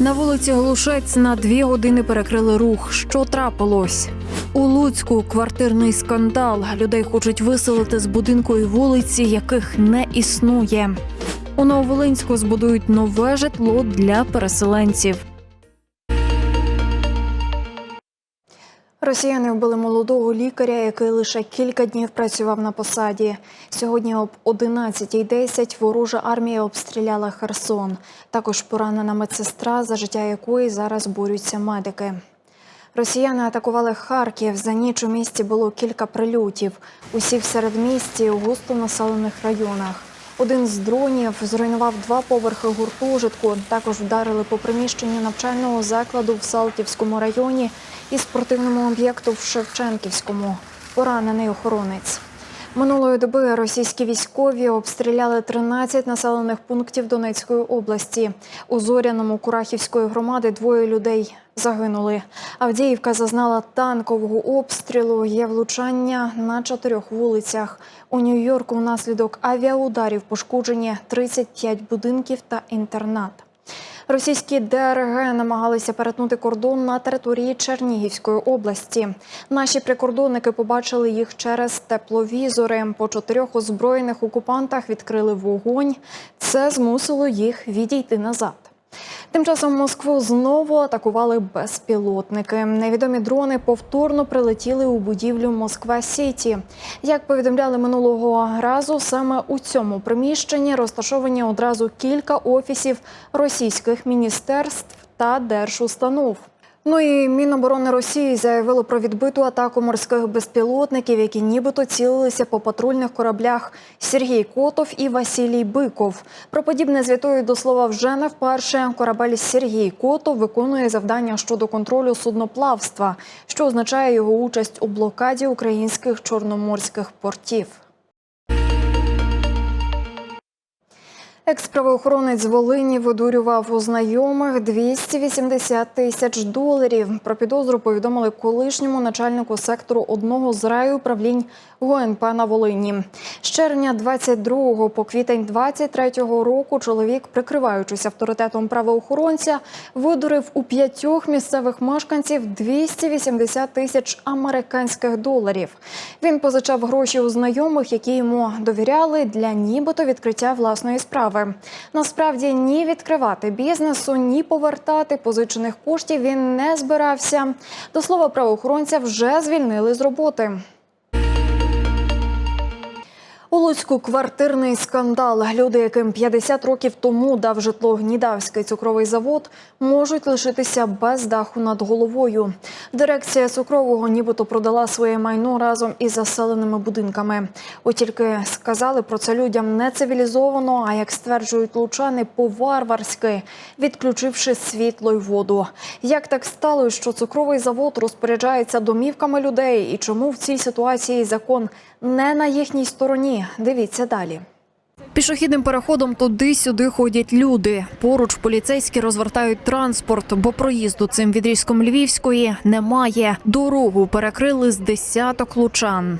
На вулиці Глушець на дві години перекрили рух. Що трапилось? У Луцьку квартирний скандал. Людей хочуть виселити з будинку і вулиці, яких не існує. У Нововолинську збудують нове житло для переселенців. Росіяни вбили молодого лікаря, який лише кілька днів працював на посаді. Сьогодні об 11.10 ворожа армія обстріляла Херсон. Також поранена медсестра, за життя якої зараз борються медики. Росіяни атакували Харків. За ніч у місті було кілька прильотів. Усі в середмісті у густо населених районах. Один з дронів зруйнував два поверхи гуртожитку. Також вдарили по приміщенню навчального закладу в Салтівському районі і спортивному об'єкту в Шевченківському. Поранений охоронець. Минулої доби російські військові обстріляли 13 населених пунктів Донецької області. У Зоряному Курахівської громади двоє людей загинули. Авдіївка зазнала танкового обстрілу. Є влучання на чотирьох вулицях. У Нью-Йорку внаслідок авіаударів пошкоджені 35 будинків та інтернат. Російські ДРГ намагалися перетнути кордон на території Чернігівської області. Наші прикордонники побачили їх через тепловізори. По чотирьох озброєних окупантах відкрили вогонь. Це змусило їх відійти назад. Тим часом Москву знову атакували безпілотники. Невідомі дрони повторно прилетіли у будівлю Москва Сіті. Як повідомляли минулого разу, саме у цьому приміщенні розташовані одразу кілька офісів російських міністерств та держустанов. Ну і Міноборони Росії заявило про відбиту атаку морських безпілотників, які нібито цілилися по патрульних кораблях Сергій Котов і Василій Биков. Про подібне звітують до слова вже не вперше. Корабель Сергій Котов виконує завдання щодо контролю судноплавства, що означає його участь у блокаді українських чорноморських портів. Екс-правоохоронець Волині видурював у знайомих 280 тисяч доларів. Про підозру повідомили колишньому начальнику сектору одного з райуправлінь ГУНП на Волині. З червня 22 по квітень 23 року чоловік, прикриваючись авторитетом правоохоронця, видурив у п'ятьох місцевих мешканців 280 тисяч американських доларів. Він позичав гроші у знайомих, які йому довіряли для нібито відкриття власної справи. Насправді ні відкривати бізнесу, ні повертати позичених коштів він не збирався. До слова, правоохоронця вже звільнили з роботи. У Луцьку квартирний скандал. Люди, яким 50 років тому дав житло Гнідавський цукровий завод, можуть лишитися без даху над головою. Дирекція цукрового нібито продала своє майно разом із заселеними будинками. От тільки сказали про це людям не цивілізовано, а як стверджують лучани, по-варварськи, відключивши світло й воду. Як так сталося, що цукровий завод розпоряджається домівками людей, і чому в цій ситуації закон не на їхній стороні? Дивіться далі. Пішохідним переходом туди-сюди ходять люди. Поруч поліцейські розвертають транспорт, бо проїзду цим відрізком Львівської немає. Дорогу перекрили з десяток лучан.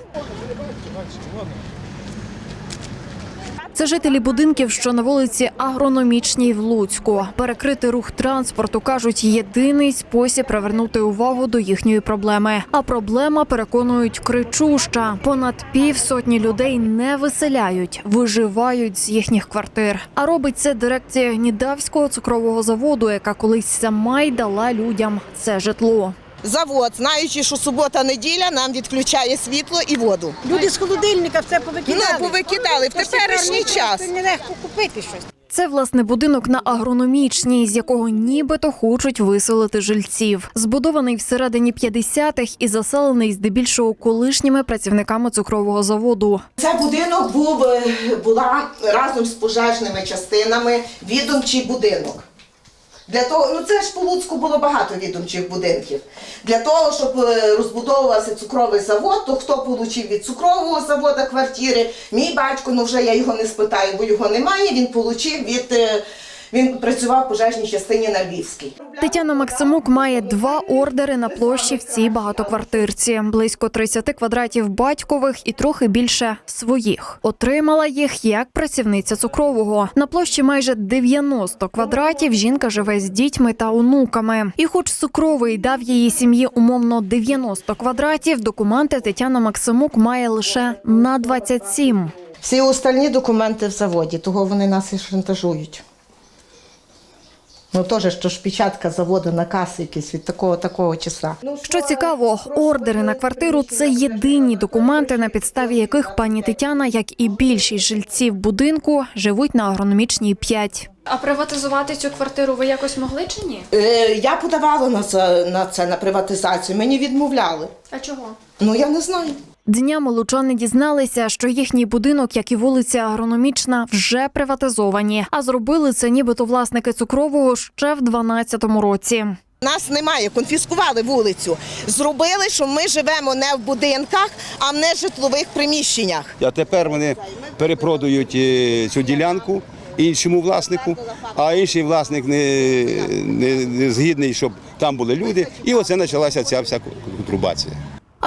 Це жителі будинків, що на вулиці Агрономічній в Луцьку. Перекрити рух транспорту кажуть єдиний спосіб привернути увагу до їхньої проблеми. А проблема переконують кричуща. Понад півсотні людей не виселяють, виживають з їхніх квартир. А робить це дирекція Гнідавського цукрового заводу, яка колись сама й дала людям це житло. Завод, знаючи, що субота-неділя, нам відключає світло і воду. Люди з холодильника все повикидали. Ну, повикидали в теперішній час. Нелегко купити щось. Це власне будинок на агрономічній, з якого нібито хочуть виселити жильців. Збудований всередині 50-х і заселений здебільшого колишніми працівниками цукрового заводу. Це будинок був е, була разом з пожежними частинами відомчий будинок. Для того, ну це ж по Луцьку було багато відомчих будинків. Для того, щоб е, розбудовувався цукровий завод, то хто отримав від цукрового заводу квартири? Мій батько, ну вже я його не спитаю, бо його немає. Він отримав від е, він працював в пожежній частині на Львівській. Тетяна Максимук має два ордери на площі в цій багатоквартирці, близько 30 квадратів батькових і трохи більше своїх. Отримала їх як працівниця цукрового. На площі майже 90 квадратів. Жінка живе з дітьми та онуками. І, хоч цукровий дав її сім'ї умовно 90 квадратів, документи Тетяна Максимук має лише на 27. Всі остальні документи в заводі, того вони нас і шантажують. Ну теж, що ж печатка заводу наказ якийсь від такого такого числа. Що цікаво, ордери на квартиру це єдині документи, на підставі яких пані Тетяна, як і більшість жильців будинку, живуть на агрономічній 5. А приватизувати цю квартиру ви якось могли чи ні? Е, я подавала на це, на це на приватизацію, мені відмовляли. А чого? Ну я не знаю. Днями лучани дізналися, що їхній будинок, як і вулиця Агрономічна, вже приватизовані, а зробили це нібито власники цукрового ще в 12-му році. Нас немає, конфіскували вулицю. Зробили, що ми живемо не в будинках, а в нежитлових приміщеннях. А тепер вони перепродають е, цю ділянку іншому власнику, а інший власник не, не, не згідний, щоб там були люди. І оце почалася ця вся контрубація.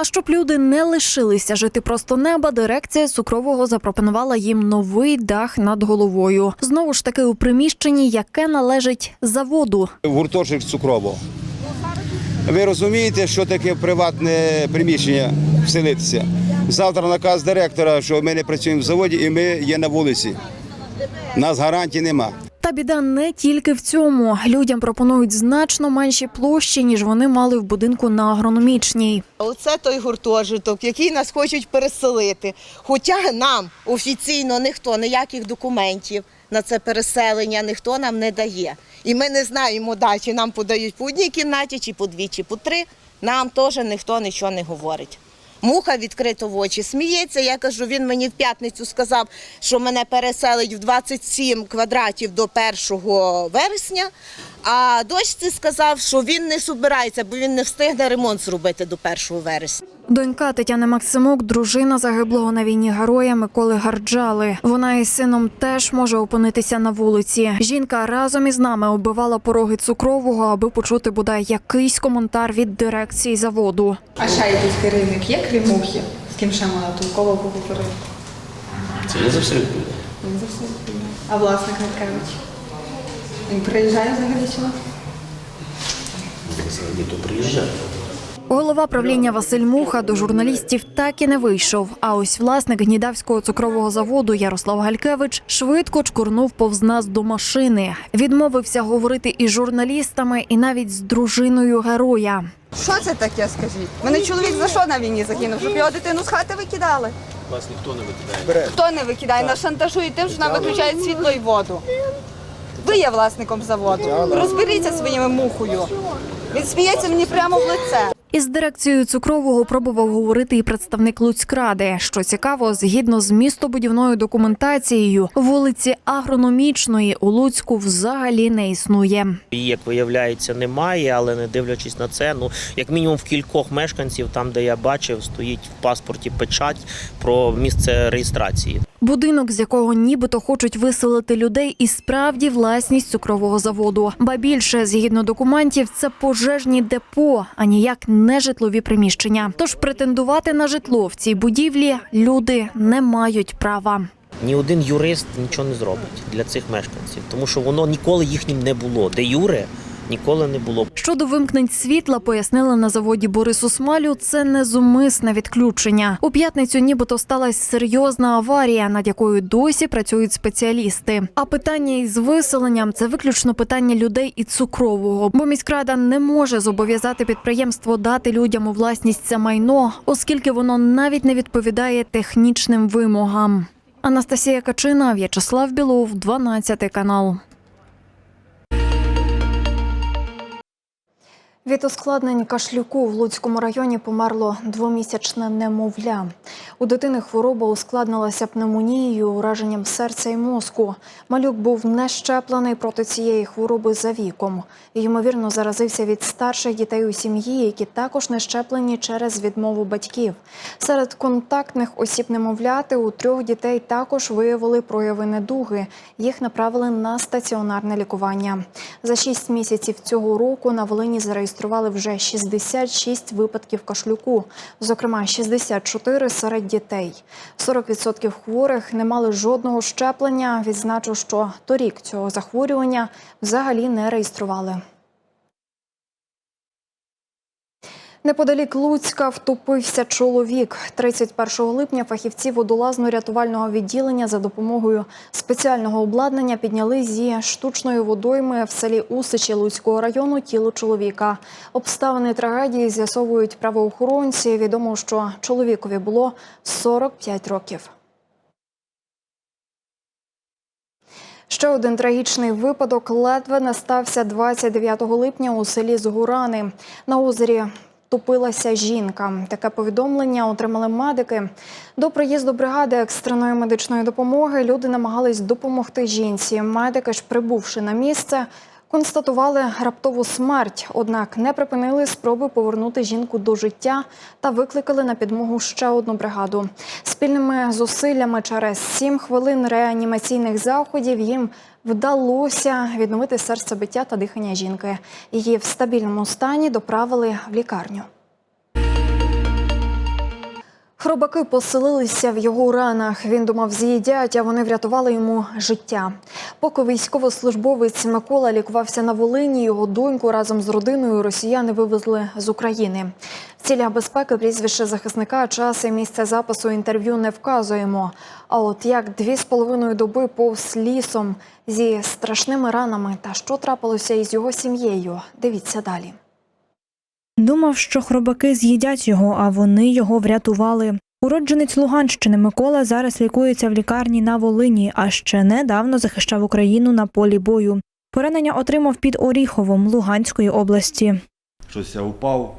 А щоб люди не лишилися жити просто неба, дирекція цукрового запропонувала їм новий дах над головою. Знову ж таки у приміщенні, яке належить заводу. Гуртожиток цукрового. Ви розумієте, що таке приватне приміщення вселитися? Завтра наказ директора, що ми не працюємо в заводі і ми є на вулиці. Нас гарантій нема. Біда не тільки в цьому. Людям пропонують значно менші площі, ніж вони мали в будинку на агрономічній. Оце той гуртожиток, який нас хочуть переселити. Хоча нам офіційно ніхто ніяких документів на це переселення ніхто нам не дає. І ми не знаємо, да, чи нам подають по одній кімнаті, чи по дві, чи по три. Нам теж ніхто нічого не говорить. Муха відкрито в очі сміється. Я кажу, він мені в п'ятницю сказав, що мене переселить в 27 квадратів до 1 вересня. А дочці сказав, що він не збирається, бо він не встигне ремонт зробити до 1 вересня. Донька Тетяни Максимук, дружина загиблого на війні героя Миколи Гарджали. Вона із сином теж може опинитися на вулиці. Жінка разом із нами оббивала пороги цукрового, аби почути бодай якийсь коментар від дирекції заводу. А ще якийсь керівник є, крім мухи? З ким ще можна толково поговорити? Це я за все відповідаю. Він за все відповідає. А власник Гаркевич? Він приїжджає взагалі сюди? Взагалі то приїжджає. Голова правління Василь Муха до журналістів так і не вийшов. А ось власник гнідавського цукрового заводу Ярослав Галькевич швидко чкурнув повз нас до машини. Відмовився говорити із журналістами, і навіть з дружиною героя. Що це таке, скажіть? Мене чоловік за що на війні закинув? Щоб його дитину з хати викидали? Вас ніхто не викидає. Хто не викидає? Нас шантажують тим, що нам виключають світло і воду. Ви є власником заводу. Розберіться своїми мухою. Він сміється мені прямо в лице. Із дирекцією цукрового пробував говорити і представник Луцькради. Що цікаво, згідно з містобудівною документацією, вулиці агрономічної у Луцьку взагалі не існує. Її, як виявляється, немає, але не дивлячись на це, ну як мінімум в кількох мешканців, там де я бачив, стоїть в паспорті печать про місце реєстрації. Будинок, з якого нібито хочуть виселити людей, і справді власність цукрового заводу. Ба більше, згідно документів, це пожежні депо, а ніяк не житлові приміщення. Тож претендувати на житло в цій будівлі люди не мають права. Ні один юрист нічого не зробить для цих мешканців, тому що воно ніколи їхнім не було. Де юре ніколи не було. Щодо вимкнень світла, пояснили на заводі Борису Смалю, це не зумисне відключення. У п'ятницю нібито сталася серйозна аварія, над якою досі працюють спеціалісти. А питання із виселенням це виключно питання людей і цукрового, бо міськрада не може зобов'язати підприємство дати людям у власність це майно, оскільки воно навіть не відповідає технічним вимогам. Анастасія Качина, В'ячеслав Білов, 12 канал. Від ускладнень кашлюку в Луцькому районі померло двомісячне немовля. У дитини хвороба ускладнилася пневмонією, ураженням серця і мозку. Малюк був не щеплений проти цієї хвороби за віком. Ймовірно, заразився від старших дітей у сім'ї, які також не щеплені через відмову батьків. Серед контактних осіб немовляти у трьох дітей також виявили прояви недуги. Їх направили на стаціонарне лікування. За шість місяців цього року на Волині зареєстрували вже 66 випадків кашлюку, зокрема 64 серед дітей. 40% хворих не мали жодного щеплення. Відзначу, що торік цього захворювання взагалі не реєстрували. Неподалік Луцька втопився чоловік. 31 липня фахівці водолазно-рятувального відділення за допомогою спеціального обладнання підняли зі штучної водойми в селі Усичі Луцького району тіло чоловіка. Обставини трагедії з'ясовують правоохоронці. Відомо, що чоловікові було 45 років. Ще один трагічний випадок ледве не стався 29 липня у селі Згурани. На озері топилася жінка. Таке повідомлення отримали медики. До приїзду бригади екстреної медичної допомоги люди намагались допомогти жінці. Медики ж, прибувши на місце, констатували раптову смерть, однак не припинили спроби повернути жінку до життя та викликали на підмогу ще одну бригаду. Спільними зусиллями через сім хвилин реанімаційних заходів їм вдалося відновити серцебиття та дихання жінки. Її в стабільному стані доправили в лікарню. Хробаки поселилися в його ранах. Він думав, з'їдять, а вони врятували йому життя. Поки військовослужбовець Микола лікувався на Волині, його доньку разом з родиною росіяни вивезли з України. В цілях безпеки прізвище захисника, час і місце запису інтерв'ю не вказуємо. А от як дві з половиною доби повз лісом зі страшними ранами та що трапилося із його сім'єю, дивіться далі. Думав, що хробаки з'їдять його, а вони його врятували. Уродженець Луганщини Микола зараз лікується в лікарні на Волині, а ще недавно захищав Україну на полі бою. Поранення отримав під Оріховом Луганської області. Щось я упав.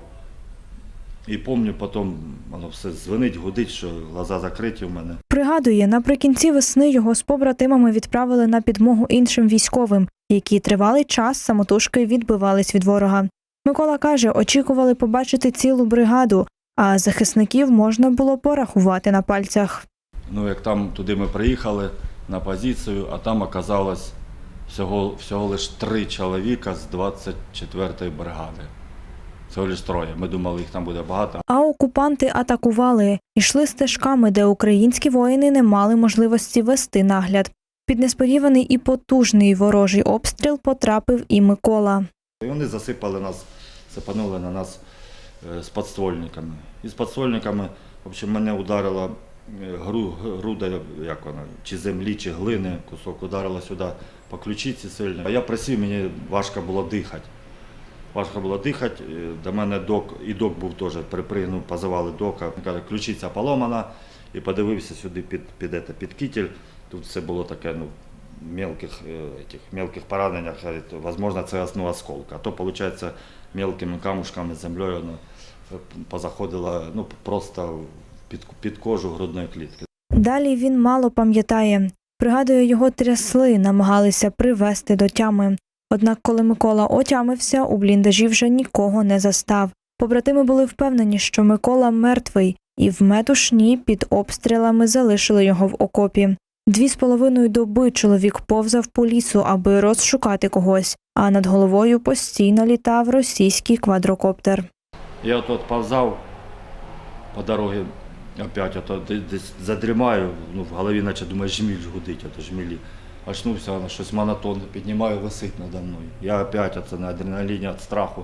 І пам'ятаю, потім воно все дзвонить, гудить, що глаза закриті в мене. Пригадує, наприкінці весни його з побратимами відправили на підмогу іншим військовим, які тривалий час самотужки відбивались від ворога. Микола каже, очікували побачити цілу бригаду, а захисників можна було порахувати на пальцях. Ну, як там туди ми приїхали на позицію, а там оказалось всього, всього лиш три чоловіка з 24-ї бригади. Всього лиш троє. Ми думали, їх там буде багато. А окупанти атакували, йшли стежками, де українські воїни не мали можливості вести нагляд. Під несподіваний і потужний ворожий обстріл потрапив і Микола. І вони засипали нас, сипанули на нас е, з подствольниками. І з подствольниками, в общем, мене ударила е, гру, груда, як вона, чи землі, чи глини, кусок ударила сюди по ключиці сильно. А я просив, мені важко було дихати. Важко було дихати. Е, До мене док, і док був теж припригнув, позивали дока. Він каже, ключиця поломана. І подивився сюди під, під, ете, під кітель. Тут все було таке, ну, мелких, е, этих, мелких пораненнях, говорит, возможно, ну, осколка. А то, виходить, мелкими камушками, землею воно е, позаходило ну, просто під, під кожу грудної клітки. Далі він мало пам'ятає. Пригадує, його трясли, намагалися привести до тями. Однак, коли Микола отямився, у бліндажі вже нікого не застав. Побратими були впевнені, що Микола мертвий, і в метушні під обстрілами залишили його в окопі. Дві з половиною доби чоловік повзав по лісу, аби розшукати когось, а над головою постійно літав російський квадрокоптер. Я от, от повзав по дорозі, опять де- десь задрімаю, ну, в голові наче думаю, жміль гудить, ото жмілі. Очнувся, воно щось монотонне, піднімаю, висить надо мною. Я опять оце на адреналіні від страху.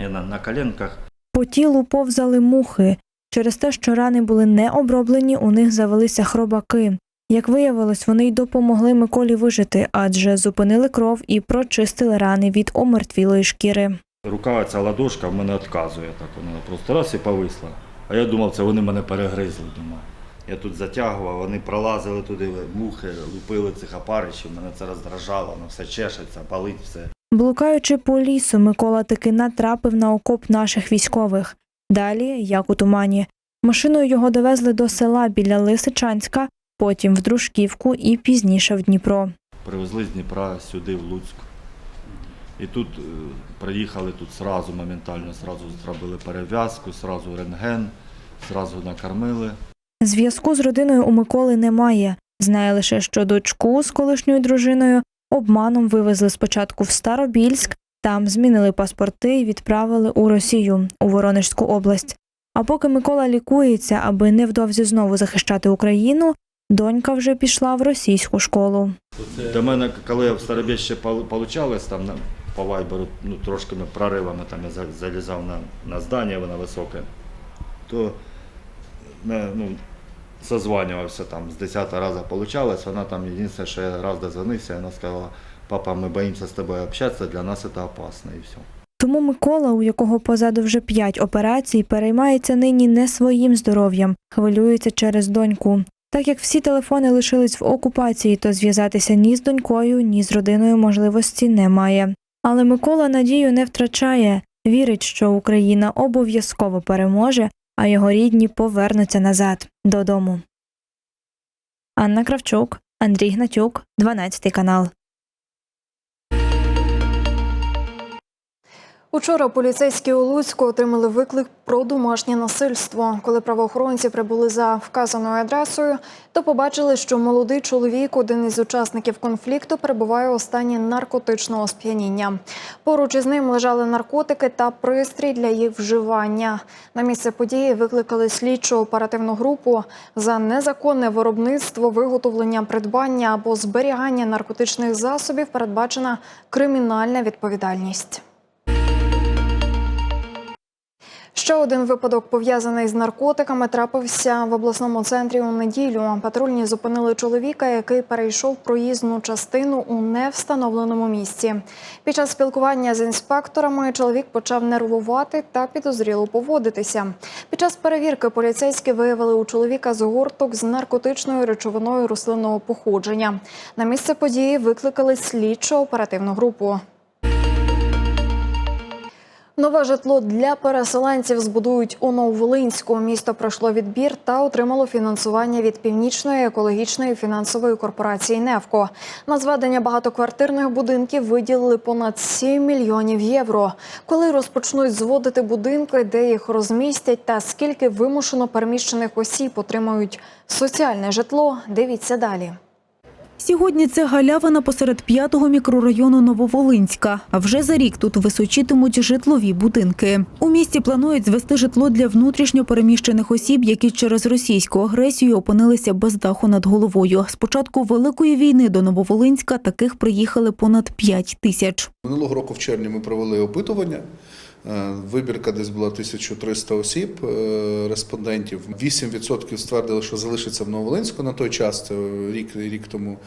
Я на, на коленках. По тілу повзали мухи. Через те, що рани були не оброблені, у них завелися хробаки. Як виявилось, вони й допомогли Миколі вижити, адже зупинили кров і прочистили рани від омертвілої шкіри. Рука ця ладошка в мене відказує, так вона просто раз і повисла. А я думав, це вони мене перегризли. Думаю. Я тут затягував, вони пролазили туди, мухи, лупили цих опаришів, мене це роздражало, воно все чешеться, палить все. Блукаючи по лісу, Микола таки натрапив на окоп наших військових. Далі, як у тумані, машиною його довезли до села біля Лисичанська, потім в Дружківку і пізніше в Дніпро. Привезли з Дніпра сюди, в Луцьк. І тут е, приїхали тут сразу, моментально сразу зробили перев'язку, сразу рентген, сразу накормили. Зв'язку з родиною у Миколи немає. Знає лише, що дочку з колишньою дружиною обманом вивезли спочатку в Старобільськ, там змінили паспорти і відправили у Росію, у Воронежську область. А поки Микола лікується, аби невдовзі знову захищати Україну, донька вже пішла в російську школу. До мене, коли я в Старобіжжі получалось, там на, по вайберу, ну, трошкими проривами, там я залізав на, на здання, воно високе, то не, ну, созванювався там з 10 разу получалось, вона там єдине, що я раз дозвонився, вона сказала, папа, ми боїмося з тобою общатися, для нас це опасно і все. Тому Микола, у якого позаду вже п'ять операцій, переймається нині не своїм здоров'ям, хвилюється через доньку. Так як всі телефони лишились в окупації, то зв'язатися ні з донькою, ні з родиною можливості немає. Але Микола надію не втрачає, вірить, що Україна обов'язково переможе, а його рідні повернуться назад додому. Анна Кравчук, Андрій Гнатюк, 12 канал. Учора поліцейські у Луцьку отримали виклик про домашнє насильство. Коли правоохоронці прибули за вказаною адресою, то побачили, що молодий чоловік, один із учасників конфлікту, перебуває у стані наркотичного сп'яніння. Поруч із ним лежали наркотики та пристрій для їх вживання. На місце події викликали слідчу оперативну групу за незаконне виробництво, виготовлення, придбання або зберігання наркотичних засобів. Передбачена кримінальна відповідальність. Ще один випадок пов'язаний з наркотиками трапився в обласному центрі у неділю. Патрульні зупинили чоловіка, який перейшов проїзну частину у невстановленому місці. Під час спілкування з інспекторами чоловік почав нервувати та підозріло поводитися. Під час перевірки поліцейські виявили у чоловіка згорток з наркотичною речовиною рослинного походження. На місце події викликали слідчо оперативну групу. Нове житло для переселенців збудують у Нововолинську. Місто пройшло відбір та отримало фінансування від північної екологічної фінансової корпорації «Невко». На зведення багатоквартирних будинків виділили понад 7 мільйонів євро. Коли розпочнуть зводити будинки, де їх розмістять, та скільки вимушено переміщених осіб отримають соціальне житло, дивіться далі. Сьогодні це галявина посеред п'ятого мікрорайону Нововолинська. А вже за рік тут височитимуть житлові будинки. У місті планують звести житло для внутрішньо переміщених осіб, які через російську агресію опинилися без даху над головою. З початку великої війни до Нововолинська таких приїхали понад 5 тисяч. Минулого року в червні ми провели опитування. Е, Вибірка десь була 1300 осіб, е, респондентів. 8% ствердили, що залишиться в Нововолинську на той час, це рік, рік тому.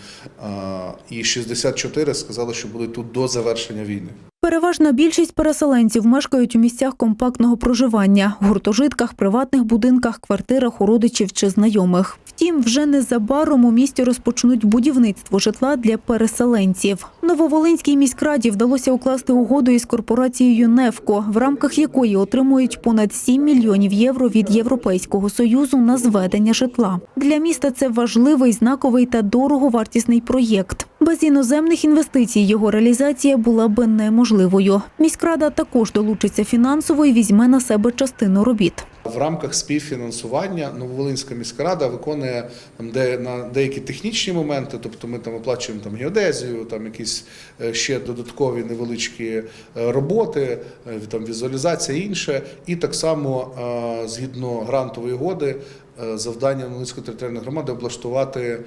А, І 64 сказали, що будуть тут до завершення війни. Переважна більшість переселенців мешкають у місцях компактного проживання, гуртожитках, приватних будинках, квартирах у родичів чи знайомих. Втім, вже незабаром у місті розпочнуть будівництво житла для переселенців. Нововолинській міськраді вдалося укласти угоду із корпорацією «Невко», в рамках якої отримують понад 7 мільйонів євро від Європейського союзу на зведення житла. Для міста це важливий, знаковий та дороговартісний проєкт. Без іноземних інвестицій його реалізація була би неможливою. Міськрада також долучиться фінансово і візьме на себе частину робіт. В рамках співфінансування Нововолинська міська рада виконує там, де, на деякі технічні моменти, тобто ми там оплачуємо там, геодезію, там якісь е, ще додаткові невеличкі е, роботи, е, там, візуалізація інше. І так само згідно грантової угоди завдання Нововолинської територіальної громади облаштувати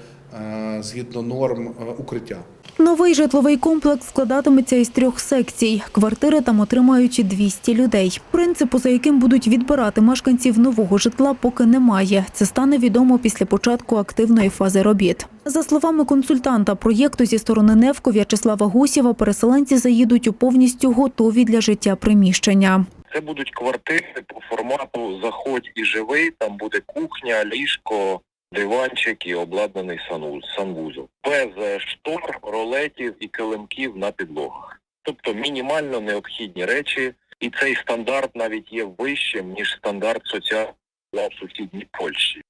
згідно норм е, укриття. Новий житловий комплекс складатиметься із трьох секцій. Квартири там отримають 200 людей. Принципу, за яким будуть відбирати мешканців нового житла, поки немає. Це стане відомо після початку активної фази робіт. За словами консультанта проєкту зі сторони Невко В'ячеслава Гусєва, переселенці заїдуть у повністю готові для життя приміщення. Це будуть квартири по формату заходь і живий. Там буде кухня, ліжко, диванчик і обладнаний санвуз- санвузол. Без штор, ролетів і килимків на підлогах. тобто мінімально необхідні речі, і цей стандарт навіть є вищим ніж стандарт соціального в сусідній Польщі.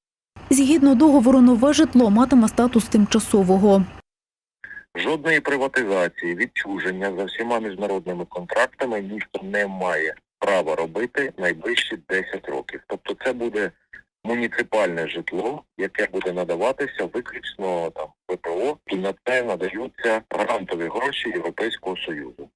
Згідно договору, нове житло матиме статус тимчасового. Жодної приватизації, відчуження за всіма міжнародними контрактами місто не має права робити найближчі 10 років. Тобто це буде муніципальне житло, яке буде надаватися виключно там ВПО, і на це надаються грантові гроші Європейського Союзу.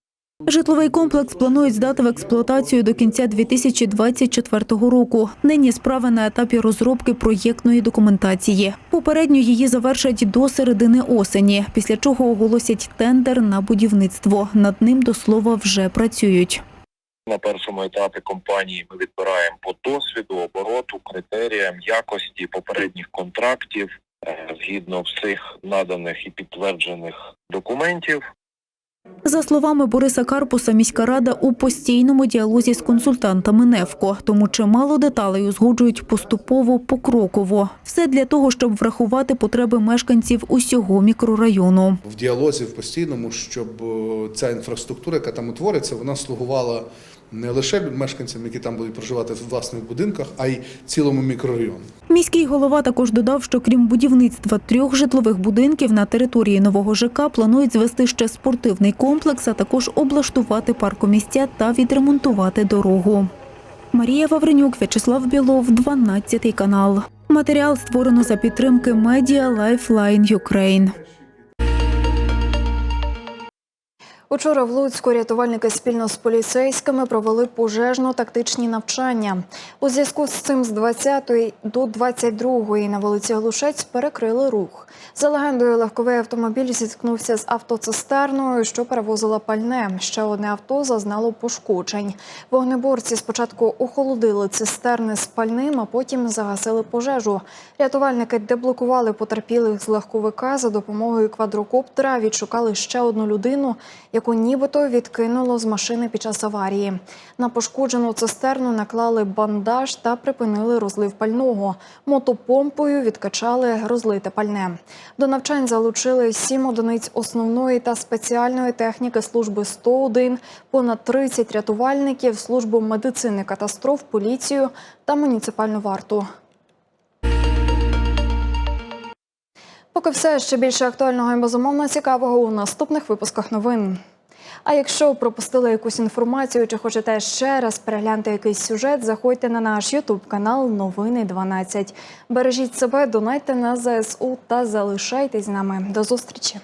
Житловий комплекс планують здати в експлуатацію до кінця 2024 року. Нині справа на етапі розробки проєктної документації. Попередньо її завершать до середини осені, після чого оголосять тендер на будівництво. Над ним до слова вже працюють. На першому етапі компанії ми відбираємо по досвіду, обороту, критеріям, якості попередніх контрактів е, згідно всіх наданих і підтверджених документів. За словами Бориса Карпуса, міська рада у постійному діалозі з консультантами НЕФКО, тому чимало деталей узгоджують поступово покроково. Все для того, щоб врахувати потреби мешканців усього мікрорайону. в діалозі в постійному, щоб е, ця інфраструктура, яка там утвориться, вона слугувала не лише мешканцям, які там будуть проживати в власних будинках, а й цілому мікрорайону. Міський голова також додав, що крім будівництва трьох житлових будинків на території нового ЖК планують звести ще спортивний комплекс, а також облаштувати паркомістя та відремонтувати дорогу. Марія Вавренюк, В'ячеслав Білов, 12 канал. Матеріал створено за підтримки медіа Lifeline Ukraine. Учора в Луцьку рятувальники спільно з поліцейськими провели пожежно-тактичні навчання. У зв'язку з цим з 20 до 22 на вулиці Глушець перекрили рух. За легендою, легковий автомобіль зіткнувся з автоцистерною, що перевозила пальне. Ще одне авто зазнало пошкоджень. Вогнеборці спочатку охолодили цистерни з пальним, а потім загасили пожежу. Рятувальники деблокували потерпілих з легковика за допомогою квадрокоптера. Відшукали ще одну людину, яку нібито відкинуло з машини під час аварії. На пошкоджену цистерну наклали бандаж та припинили розлив пального. Мотопомпою відкачали розлите пальне. До навчань залучили сім одиниць основної та спеціальної техніки служби 101, понад 30 рятувальників, службу медицини катастроф, поліцію та муніципальну варту. Поки все ще більше актуального і безумовно цікавого у наступних випусках новин. А якщо пропустили якусь інформацію чи хочете ще раз переглянути якийсь сюжет, заходьте на наш Ютуб канал Новини 12. Бережіть себе, донайте на ЗСУ та залишайтесь з нами. До зустрічі.